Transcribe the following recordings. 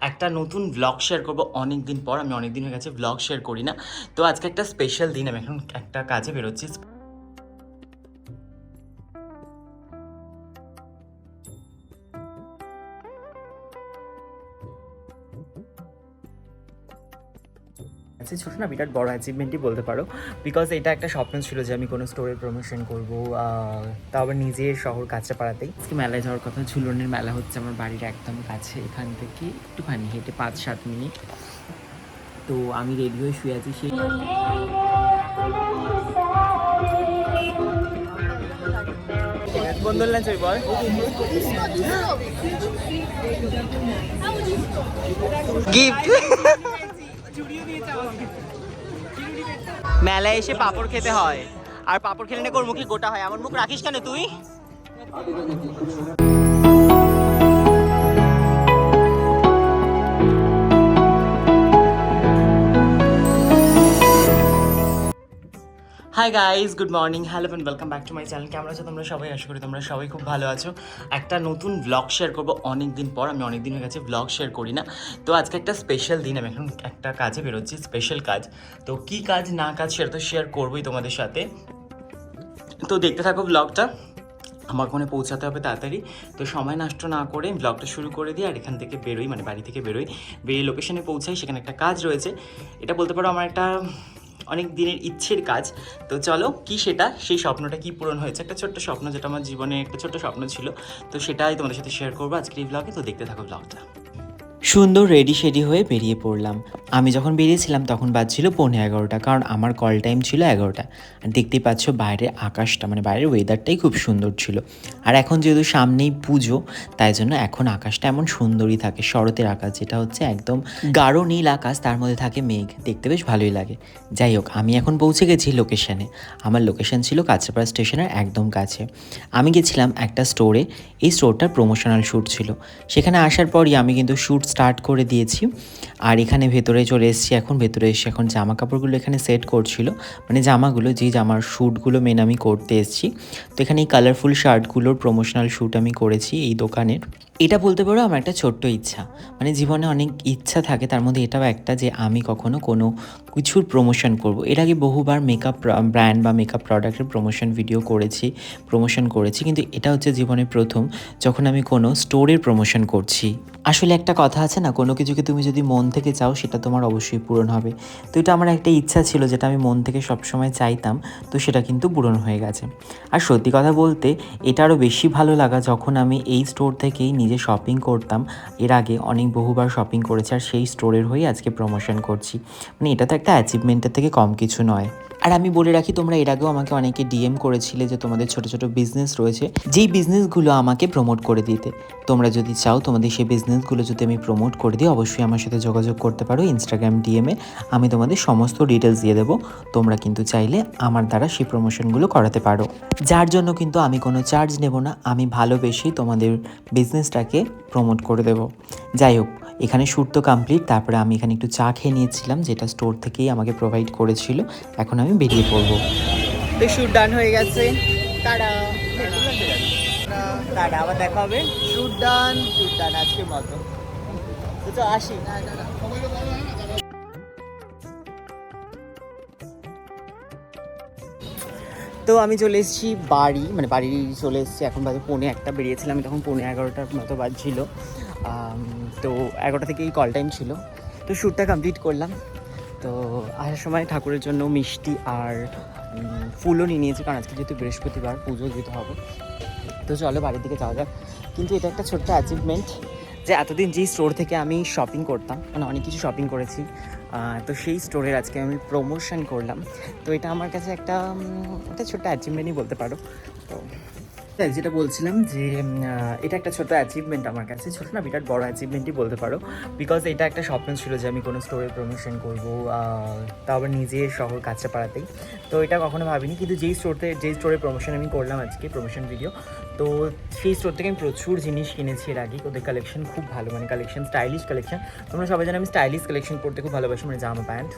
একটা নতুন blog share করব। অনেক দিন পর, আমি অনেক দিন হয়ে গেছে ব্লগ শেয়ার করি না। তো আজকে একটা স্পেশাল দিন, আমি এখন একটা কাজে বেরোচ্ছি। আছে ছোটো না বিরাট বড় অ্যাচিভমেন্টই বলতে পারো। বিকজ এটা একটা স্বপ্ন ছিল যে আমি কোনো স্টোরের প্রমোশন করব তাও আবার নিজের শহর কাঁচাপাড়াতেই আজকে মেলায় যাওয়ার কথা ঝুলনের মেলা হচ্ছে আমার বাড়ির একদম কাছে এখান থেকে একটুখানি হেঁটে পাঁচ সাত মিনিট। তো আমি রেডি হয়ে শুয়ে আছি সেই বন্ধন লাঞ্চ বল গিফট মেলায় এসে পাপড় খেতে হয়। আর পাপড় খেলে না মুখে গোটা হয়। এমন মুখ রাখিস কেন তুই? Hi guys good morning hello and welcome back to my channel কেমন আছো তোমরা সবাই? আশা করি তোমরা সবাই খুব ভালো আছো। একটা নতুন ব্লগ শেয়ার করব। অনেক দিন পর, আমি অনেক দিন হয়ে গেছে ব্লগ শেয়ার করি না। তো আজকে একটা স্পেশাল দিন, আমি এখন একটা কাজে বেরোচ্ছি স্পেশাল কাজ। তো কি কাজ, না কাজ সেটা তো শেয়ার করবোই তোমাদের সাথে। তো দেখতে থাকো ব্লগটা আমার ওখানে পৌঁছাতে হবে তাড়াতাড়ি। তো সময় নষ্ট না করে ব্লগটা শুরু করে দিই আর এখান থেকে বেরোই মানে বাড়ি থেকে বেরোই। বেরিয়ে লোকেশনে পৌঁছাই, সেখানে একটা কাজ রয়েছে। এটা বলতে পারো আমার একটা অনেক দিনের ইচ্ছের কাজ। তো চলো, কি সেটা? সেই স্বপ্নটা কি পূরণ হয়েছে? একটা ছোট্ট স্বপ্ন, যেটা আমার জীবনে একটা ছোট্ট স্বপ্ন ছিল। তো সেটাই তোমাদের সাথে শেয়ার করব আজকের এই ব্লগে তো দেখতে থাকো ব্লগটা সুন্দর রেডি শেডি হয়ে বেরিয়ে পড়লাম। আমি যখন বেরিয়েছিলাম তখন বাজছিল পৌনে এগারোটা, কারণ আমার কল টাইম ছিল এগারোটা। আর দেখতেই পাচ্ছ বাইরের আকাশটা মানে বাইরের ওয়েদারটাই খুব সুন্দর ছিল। আর এখন যেহেতু সামনেই পুজো, তাই জন্য এখন আকাশটা এমন সুন্দরই থাকে। শরতের আকাশ যেটা হচ্ছে একদম গাঢ় নীল আকাশ, তার মধ্যে থাকে মেঘ। দেখতে বেশ ভালোই লাগে। যাই হোক, আমি এখন পৌঁছে গেছি লোকেশানে আমার লোকেশন ছিল কাঁচরাপাড়া স্টেশনের একদম কাছে। আমি গেছিলাম একটা স্টোরে এই স্টোরটার প্রমোশনাল শ্যুট ছিল। সেখানে আসার পরই আমি কিন্তু শ্যুট স্টার্ট করে দিয়েছি। আর এখানে ভেতরে চলে এসেছি এখন, ভেতরে এসে এখন জামা কাপড়গুলো এখানে সেট করছিল। মানে জামাগুলো, যে জামার শ্যুটগুলো মেন আমি করতে এসেছি। তো এখানে এই কালারফুল শার্টগুলোর প্রমোশনাল শ্যুট আমি করেছি এই দোকানের। এটা বলতে পারো আমার একটা ছোট্ট ইচ্ছা। মানে জীবনে অনেক ইচ্ছা থাকে, তার মধ্যে এটাও একটা যে আমি কখনো কোনো কিছুর প্রমোশন করব। এর আগে বহুবার মেকআপ ব্র্যান্ড বা মেকআপ প্রোডাক্টের প্রমোশন ভিডিও করেছি প্রমোশন করেছি। কিন্তু এটা হচ্ছে জীবনে প্রথম, যখন আমি কোনো স্টোরের প্রমোশন করছি। আসলে একটা কথা আছে না, কোনো কিছুকে তুমি যদি মন থেকে চাও সেটা তোমার অবশ্যই পূরণ হবে। তো এটা আমার একটা ইচ্ছা ছিল যেটা আমি মন থেকে সবসময় চাইতাম, তো সেটা কিন্তু পূরণ হয়ে গেছে। আর সত্যি কথা বলতে, এটা আরও বেশি ভালো লাগা যখন আমি এই স্টোর থেকেই নিজে শপিং করতাম। এর আগে অনেক বহুবার শপিং করেছি আর সেই স্টোরের হয়ে আজকে প্রমোশন করছি। মানে এটা তো একটা অ্যাচিভমেন্টের থেকে কম কিছু নয়। আর আমি বলে রাখি, তোমরা এর আগেও আমাকে অনেকে ডিএম করেছিলে যে তোমাদের ছোট ছোট বিজনেস রয়েছে। যেই বিজনেসগুলো আমাকে প্রমোট করে দিতে। তোমরা যদি চাও তোমাদের সেই বিজনেসগুলো যদি আমি প্রমোট করে দিই, অবশ্যই আমার সাথে যোগাযোগ করতে পারো ইনস্টাগ্রাম ডিএমে আমি তোমাদের সমস্ত ডিটেলস দিয়ে দেবো। তোমরা কিন্তু চাইলে আমার দ্বারা সেই প্রমোশনগুলো করাতে পারো। যার জন্য কিন্তু আমি কোনো চার্জ নেব না। আমি ভালোবেসেই তোমাদের বিজনেসটাকে প্রমোট করে দেবো। যাই হোক এখানে শ্যুট তো কমপ্লিট তারপরে আমি এখানে একটু চা খেয়ে নিয়েছিলাম যেটা স্টোর থেকেই আমাকে প্রোভাইড করেছিল। এখন আমি বেরিয়ে পড়ব। তো শ্যুট ডান হয়ে গেছে। তারা তারা আবার দেখা হবে। শ্যুট ডান শ্যুট ডান আজকের মতো। তো তো আসি। তো আমি চলে এসেছি বাড়ি মানে বাড়ি চলে এসেছি এখন বাজে পৌনে একটা বেরিয়েছিলাম আমি তখন পৌনে এগারোটার মতো বাজছিল। তো এগারোটা থেকেই কল টাইম ছিল। তো শ্যুটটা কমপ্লিট করলাম। তো আসার সময় ঠাকুরের জন্য মিষ্টি আর ফুলও নিয়ে নিয়েছি, কারণ আজকে যেহেতু বৃহস্পতিবার, পুজো যেতে হবে। তো চলো বাড়ির দিকে যাওয়া যাক। কিন্তু এটা একটা ছোট্ট অ্যাচিভমেন্ট যে এতদিন যেই স্টোর থেকে আমি শপিং করতাম মানে অনেক কিছু শপিং করেছি তো সেই স্টোরের আজকে আমি প্রমোশন করলাম। তো এটা আমার কাছে একটা একটা ছোট্ট অ্যাচিভমেন্টই বলতে পারো। তো দেখ, যেটা বলছিলাম যে এটা একটা ছোট অ্যাচিভমেন্ট আমার কাছে। ছোট না বিরাট বড় অ্যাচিভমেন্টই বলতে পারো। বিকজ এটা একটা স্বপ্ন ছিল যে আমি কোনো স্টোরের প্রমোশন করব তাও আবার নিজের শহর কাছাপাড়াতেই তো এটা কখনো ভাবিনি কিন্তু যেই স্টোরতে যেই স্টোরের প্রমোশন আমি করলাম আজকে প্রমোশন ভিডিও তো সেই স্টোর থেকে আমি প্রচুর জিনিস কিনেছি এর আগে। ওদের কালেকশন খুব ভালো মানে কালেকশন স্টাইলিশ কালেকশন তোমরা সবাই জানো আমি স্টাইলিশ কালেকশন পড়তে খুব ভালোবাসি মানে জামা প্যান্ট।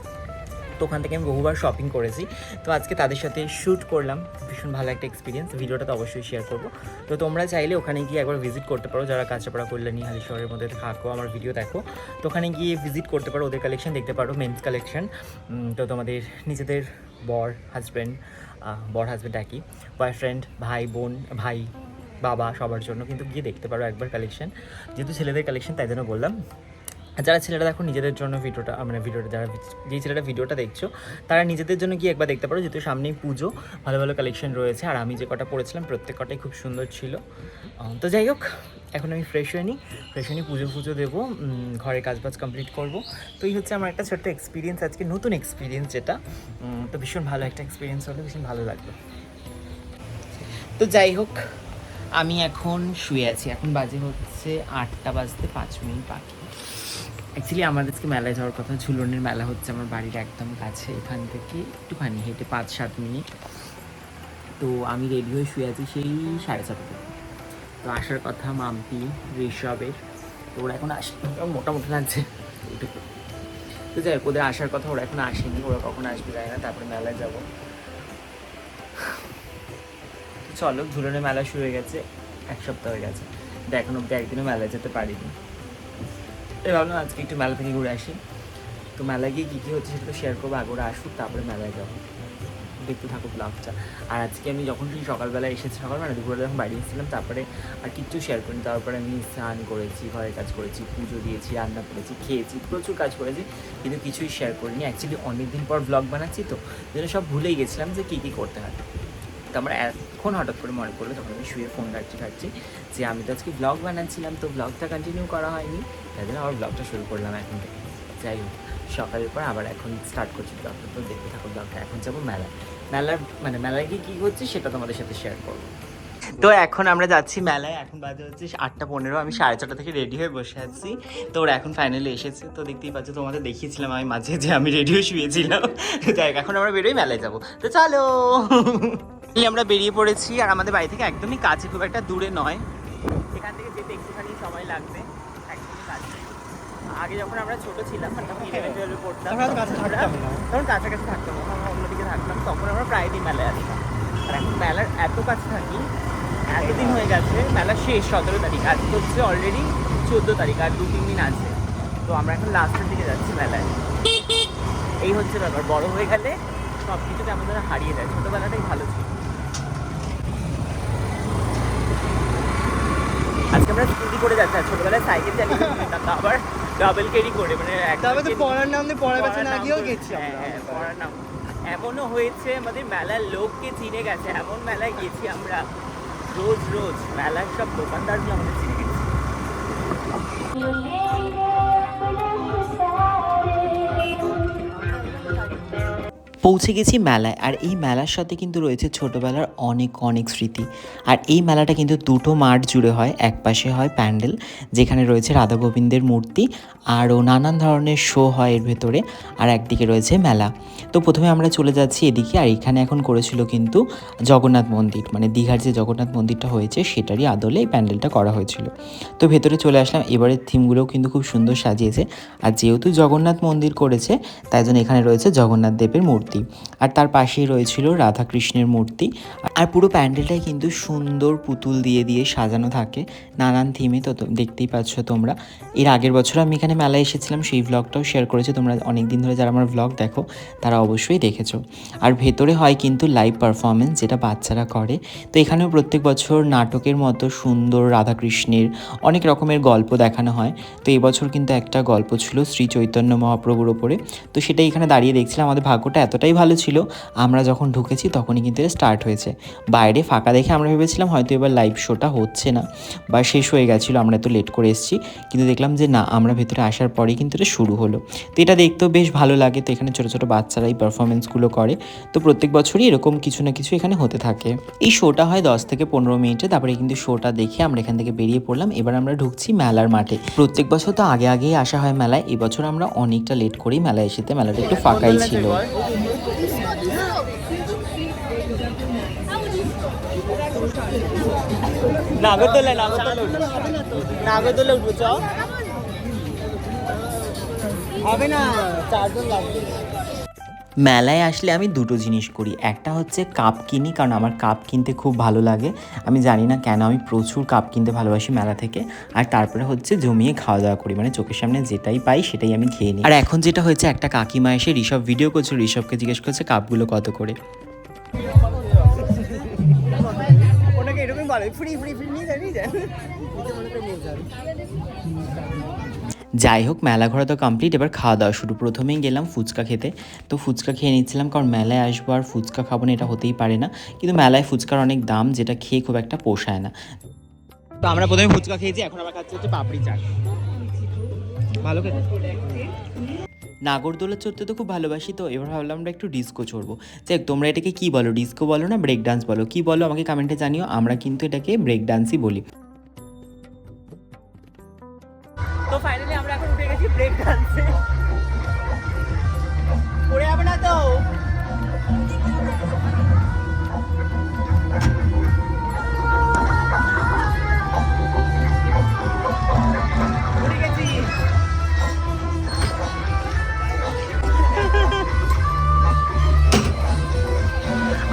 তো ওখান থেকে আমি বহুবার শপিং করেছি। তো আজকে তাদের সাথে শ্যুট করলাম। ভীষণ ভালো একটা এক্সপিরিয়েন্স ভিডিওটা তো অবশ্যই শেয়ার করব। তো তোমরা চাইলে ওখানে গিয়ে একবার ভিজিট করতে পারো। যারা কাঁচাপাড়া, কল্যাণী হালি শহরের মধ্যে থাকো, আমার ভিডিও দেখো। তো ওখানে গিয়ে ভিজিট করতে পারো। ওদের কালেকশন দেখতে পারো মেন্স কালেকশন তো তোমাদের নিজেদের বর হাজব্যান্ড বর হাজব্যান্ড একই। বয়ফ্রেন্ড ভাই, বোন, ভাই, বাবা সবার জন্য। কিন্তু গিয়ে দেখতে পারো একবার কালেকশন যেহেতু ছেলেদের কালেকশন তাই জন্য বললাম। যারা ছেলেরা দেখো নিজেদের জন্য ভিডিওটা মানে ভিডিওটা যারা যেই ছেলেরা ভিডিওটা দেখছ, তারা নিজেদের জন্য গিয়ে একবার দেখতে পারো, যেহেতু সামনেই পুজো, ভালো ভালো কালেকশন রয়েছে। আর আমি যে কটা পড়েছিলাম, প্রত্যেক কটাই খুব সুন্দর ছিল। তো যাই হোক, এখন আমি ফ্রেশ হয়ে নিই। ফ্রেশ হয়ে নিই পুজো ফুজো দেবো ঘরে কাজবাজ কমপ্লিট করব। তো এই হচ্ছে আমার একটা ছোট্ট এক্সপিরিয়েন্স আজকে নতুন এক্সপিরিয়েন্স যেটা। তো ভীষণ ভালো একটা এক্সপিরিয়েন্স হলো, ভীষণ ভালো লাগল। তো যাই হোক, আমি এখন শুয়ে আছি। এখন বাজে হচ্ছে আটটা বাজতে পাঁচ মিনিট বাকি। অ্যাকচুয়ালি আমার আজকে মেলায় যাওয়ার কথা, ঝুলনের মেলা হচ্ছে আমার বাড়ির একদম কাছে, এখান থেকে একটুখানি হেঁটে পাঁচ সাত মিনিট। তো আমি রেডি হয়ে শুয়ে আছি সেই সাড়ে থেকে। তো আসার কথা মাম্পি, ঋষভের, তো ওরা এখন আস মোটামুটি লাগছে। তো যাই হোক, ওদের আসার কথা ওরা এখন আসেনি, ওরা কখন আসবে যায় না, তারপরে মেলায় যাব। চলো, ঝুলনের মেলা শুরু হয়ে গেছে, এক সপ্তাহ হয়ে গেছে। তো এখন অব্দি একদিনও মেলায় যেতে পারিনি। তাই ভাবলাম আজকে একটু মেলা থেকে ঘুরে আসি। তো মেলায় গিয়ে কী কী হচ্ছে সেটা তো শেয়ার করব আগে আসুক, তারপরে মেলায় যাব। দেখতে থাকো ব্লগটা আর আজকে আমি যখন সেই সকালবেলা এসেছি, সকালবেলা দুপুরবেলা যখন বাড়ি এসেছিলাম, তারপরে আর কিচ্ছু শেয়ার করিনি। তারপরে আমি স্নান করেছি, ঘরের কাজ করেছি, পুজো দিয়েছি, রান্না করেছি, খেয়েছি, প্রচুর কাজ করেছি, কিন্তু কিছুই শেয়ার করিনি। অ্যাকচুয়ালি অনেক দিন পর ব্লগ বানাচ্ছি তো, যেন সব ভুলেই গেছিলাম যে কী কী করতে হয়। তো আমার এখন হঠাৎ করে মনে পড়ল, তখন আমি শুয়ে ফোন ঘাটছি ঘাটছি যে আমি তো আজকে ব্লগ বানাচ্ছিলাম, তো ব্লগটা কন্টিনিউ করা হয়নি। তাই জন্য আবার ব্লগটা শুরু করলাম এখন থেকে। যাই হোক, সকালের পর আবার এখন স্টার্ট করছি ব্লগটা তো দেখতে থাকো ব্লগটা এখন যাব মেলা। মেলার মানে মেলায় গিয়ে কী হচ্ছে সেটা তোমাদের সাথে শেয়ার করব। তো এখন আমরা যাচ্ছি মেলায়, এখন বাজে হচ্ছে আটটা পনেরো। আমি সাড়ে ছটা থেকে রেডি হয়ে বসে আছি। তো ওরা এখন ফাইনালি এসেছে। তো দেখতেই পাচ্ছ, তোমাদের দেখিয়েছিলাম আমি মাঝে যে আমি রেডি হয়ে শুয়েছিলাম। যাই এখন আমরা বেরোই মেলায় যাব। তো চলো। আমরা বেরিয়ে পড়েছি আর আমাদের বাড়ি থেকে একদমই কাছে, খুব একটা দূরে নয় এখান থেকে যেতে একটুখানি সময় লাগবে একদমই কাছে আগে যখন আমরা ছোট ছিলাম মানে তখন ইলেভেন টুয়েলভে পড়তাম তখন থাকতাম তখন কাছাকাছি থাকতাম তখন অন্যদিকে থাকতাম তখন আমরা প্রায় দিন মেলায় আসতাম। আর এখন মেলার এত কাছে থাকি এতদিন হয়ে গেছে মেলা শেষ সতেরো তারিখ। আজকে হচ্ছে অলরেডি চোদ্দ তারিখ আর দু তিন দিন আছে। তো আমরা এখন লাস্টের দিকে যাচ্ছি মেলায়। এই হচ্ছে ব্যাপার বড় হয়ে গেলে সব কিছু কেমন আমাদের হারিয়ে যায়। ছোটোবেলাটাই ভালো ছিল। আজকে আমরা স্কুটি করে যাচ্ছি আর ছোটবেলায় সাইকেল চালিয়ে যেতাম আবার ডাবল ক্যারি করে মানে তবে তো পড়ার নাম দিয়ে পড়ার কাছে পড়ার না নাম গিয়েও গেছি হ্যাঁ, হ্যাঁ, পড়ার নাম। এমনও হয়েছে আমাদের মেলার লোককে চিনে গেছে এমন মেলায় গেছি আমরা। রোজ রোজ মেলার সব দোকানদারগুলো আমাদের চিনে গেছে। পৌঁছে গেছি মেলায়। আর এই মেলার সাথে কিন্তু রয়েছে ছোটোবেলার অনেক অনেক স্মৃতি। আর এই মেলাটা কিন্তু দুটো মাঠ জুড়ে হয়। এক পাশে হয় প্যান্ডেল, যেখানে রয়েছে রাধা গোবিন্দের মূর্তি, আরও নানান ধরনের শো হয় এর ভেতরে, আর একদিকে রয়েছে মেলা। তো প্রথমে আমরা চলে যাচ্ছি এদিকে, আর এখানে এখন করেছিল কিন্তু জগন্নাথ মন্দির। মানে দীঘার যে জগন্নাথ মন্দিরটা হয়েছে, সেটারই আদলে এই প্যান্ডেলটা করা হয়েছিল। তো ভেতরে চলে আসলাম। এবারের থিমগুলোও কিন্তু খুব সুন্দর সাজিয়েছে। আর যেহেতু জগন্নাথ মন্দির করেছে, তাই জন্য এখানে রয়েছে জগন্নাথ দেবের মূর্তি। আর তার পাশেই রয়েছিল রাধাকৃষ্ণের মূর্তি। আর পুরো প্যান্ডেলটাই কিন্তু সুন্দর পুতুল দিয়ে দিয়ে সাজানো থাকে। নানান থিমে তো দেখতেই পাচ্ছ তোমরা। এর আগের বছর আমি এখানে মেলায় এসেছিলাম, সেই ভ্লগটাও শেয়ার করেছি। তোমরা অনেক দিন ধরে যারা আমার ভ্লগ দেখো, তারা অবশ্যই দেখেছ। আর ভেতরে হয় কিন্তু লাইভ পারফরমেন্স যেটা বাচ্চারা করে। তো এখানেও প্রত্যেক বছর নাটকের মতো সুন্দর রাধাকৃষ্ণের অনেক রকমের গল্প দেখানো হয়। তো এবছর কিন্তু একটা গল্প ছিল শ্রী চৈতন্য মহাপ্রভুর ওপরে। তো সেটাই এখানে দাঁড়িয়ে দেখছিলাম। আমাদের ভাগ্যটা এতটাই ভালো ছিল, আমরা যখন ঢুকেছি তখনই কিন্তু স্টার্ট হয়েছে। বাইরে ফাঁকা দেখে আমরা ভেবেছিলাম হয়তো এবার লাইভ শোটা হচ্ছে না, বা শেষ হয়ে গেছিল, আমরা এত লেট করে এসেছি, কিন্তু দেখলাম যে না, আমরা ভেতরে আসার পরেই কিন্তু এটা শুরু হলো। তো এটা দেখতেও বেশ ভালো লাগে, তো এখানে ছোটো ছোটো বাচ্চারা এই পারফরমেন্সগুলো করে, তো প্রত্যেক বছরই এরকম কিছু না কিছু এখানে হতে থাকে। এই শোটা হয় দশ থেকে পনেরো মিনিটে, তারপরে কিন্তু শোটা দেখে আমরা এখান থেকে বেরিয়ে পড়লাম, এবার আমরা ঢুকছি মেলার মাঠে। প্রত্যেক বছর তো আগে আগেই আসা হয় মেলায়, এবছর আমরা অনেকটা লেট করেই মেলায় এসেতে মেলাটা একটু ফাঁকাই ছিল। নাগরদোলা নাগরদোলা উঠবো। চ। হবে না, চারজন লাগবে। মেলায় আসলে আমি দুটো জিনিস করি। একটা হচ্ছে কাপ কিনি, কারণ আমার কাপ কিনতে খুব ভালো লাগে। আমি জানি না কেন আমি প্রচুর কাপ কিনতে ভালোবাসি মেলা থেকে। আর তারপরে হচ্ছে জমিয়ে খাওয়া দাওয়া করি। মানে চোখের সামনে যেটাই পাই সেটাই আমি খেয়ে নিই। আর এখন যেটা হয়েছে, একটা কাকিমা এসে ঋষভ ভিডিও করছে। ঋষভকে জিজ্ঞেস করছে, কাপগুলো কত করে? যাই হোক, মেলা ঘোরা তো কমপ্লিট এবার খাওয়া দাওয়া শুরু। প্রথমেই গেলাম ফুচকা খেতে। তো ফুচকা খেয়ে নিচ্ছিলাম, কারণ মেলায় আসব আর ফুচকা খাব না, এটা হতেই পারে না। কিন্তু মেলায় ফুচকার অনেক দাম, যেটা খেয়ে খুব একটা পোষায় না। তো আমরা প্রথমে ফুচকা খেয়েছি, এখন আমরা খাচ্ছি হচ্ছে পাপড়ি চাট। ভালো খেতে? নাগরদোলা চড়তে তো খুব ভালোবাসি, তো এবার ভাবলাম আমরা একটু ডিস্কো চড়বো। যাই তোমরা এটাকে কী বলো? ডিস্কো বলো না ব্রেক ডান্স বলো। কী বলো আমাকে কমেন্টে জানিও, আমরা কিন্তু এটাকে ব্রেক ডান্সই বলি।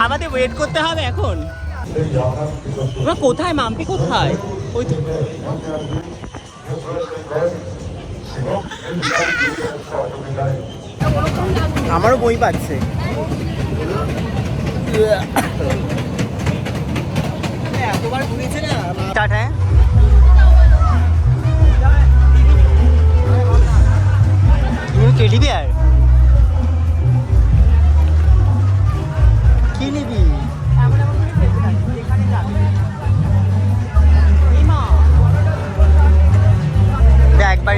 আমাদের ওয়েট করতে হবে এখন। ওরা কোথায়? মাম্পি কোথায়? আমারও বই পাচ্ছে। এতবার ঘুরেছে না হ্যাঁ টেডি বিয়ার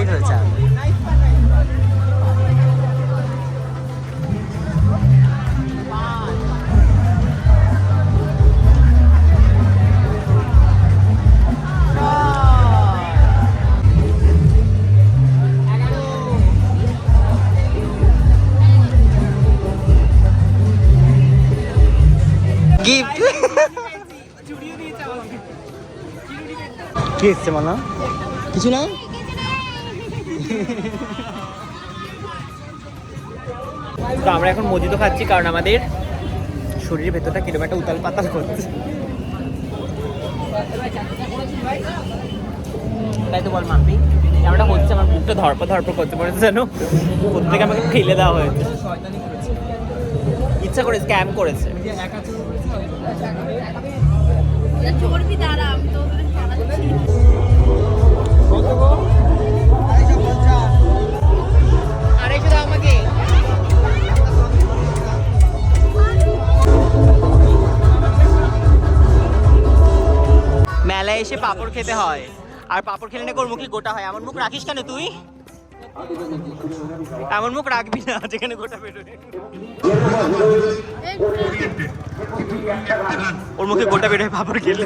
একবারই ধরেছে গিফট কি এসছে মানা কিছু না আমরা এখন মজিদও খাচ্ছি কারণ আমাদের শরীরের ভেতরটা কীরকম একটা উতাল পাতাল করছে। তাই তো বল মাম্পি আমরা হচ্ছে? আমার বুকটা ধরপা ধরপা করতে পারছে যেন প্রত্যেকে আমাকে ফেলে দেওয়া হয়েছে। ইচ্ছা করে স্ক্যাম করেছে। চর্বি মেলায় এসে পাপড় খেতে হয়। আর পাপড় খেলে না মুখে গোটা হয়। এমন মুখ রাখিস কেন তুই? এমন মুখ রাখবি না যেখানে গোটা বেরোয় ওর মুখে গোটা বেরোয় পাপড় খেলে।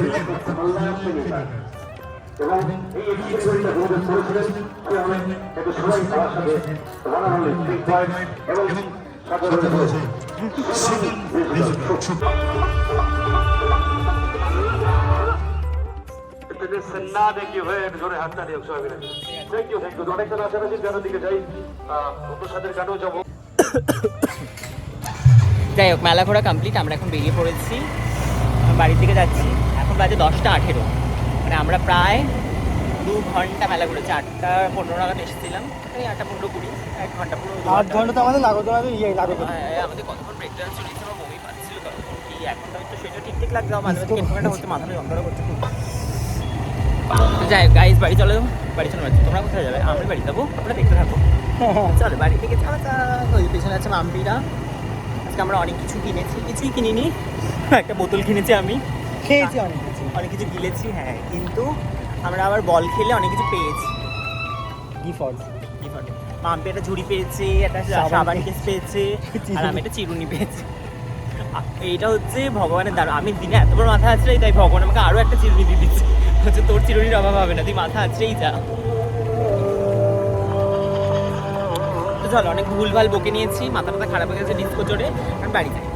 সেন্না দেখি হয়ে জোরে হাতটা দিয়ে সবাই থ্যাংক ইউ থ্যাংক ইউ অনেকটা গানের দিকে যাই। গানও যাব। যাই হোক মেলা ঘোরা কমপ্লিট আমরা এখন বেরিয়ে পড়েছি। বাড়ির দিকে যাচ্ছি। এখন বাজে দশটা আঠেরো। মানে আমরা প্রায় দু ঘণ্টা মেলা ঘুরেছি। আটটা পনেরো নাগাদ এসেছিলাম। এই আটটা পনেরো কুড়ি এক ঘণ্টা পুরো দু আট ঘণ্টা। তো আমাদের নাগরদোলা ইয়ে নাগরদোলা। হ্যাঁ, আমাদের কতক্ষণ ব্রেক ডান্স চলেছে আমার বমি পাচ্ছিল কারণ কি এখন তো তো সেটা ঠিকঠাক লাগছে আমার মাঝে মাঝে হচ্ছে মাথাটা যন্ত্রণা করছে খুব। তো যাই গাইজ বাড়ি চলো। বাড়ি চলো তোমরা কোথায় যাবে? বাড়ি যাব। দেখতে থাকো চলো বাড়ি থেকে ওই পেছনে আছে মাম্পিরা। আজকে আমরা অনেক কিছু কিনেছি কিছুই কিনিনি। একটা বোতল কিনেছি আমি। খেয়েছি অনেক কিছু। অনেক কিছু গিলেছি হ্যাঁ। কিন্তু আমরা আবার বল খেলে অনেক কিছু পেয়েছি। ডিফল্ট মাম্পি একটা ঝুড়ি পেয়েছে একটা সাবান কেস পেয়েছে আর আমি একটা চিরুনি পেয়েছি। এইটা হচ্ছে ভগবানের দ্বারা আমি দিনে এত বড় মাথা আছে তাই ভগবান আমাকে আরও একটা চিরুনি দিয়ে দিচ্ছে হচ্ছে তোর চিরুনির অভাব হবে না, তুই মাথা আছড়েই যা। তো চলো, অনেক ভুলভাল বকে নিয়েছি মাথা মাথা খারাপ হয়ে গেছে ডিস্কো জোরে, আমি বাড়ি যাই।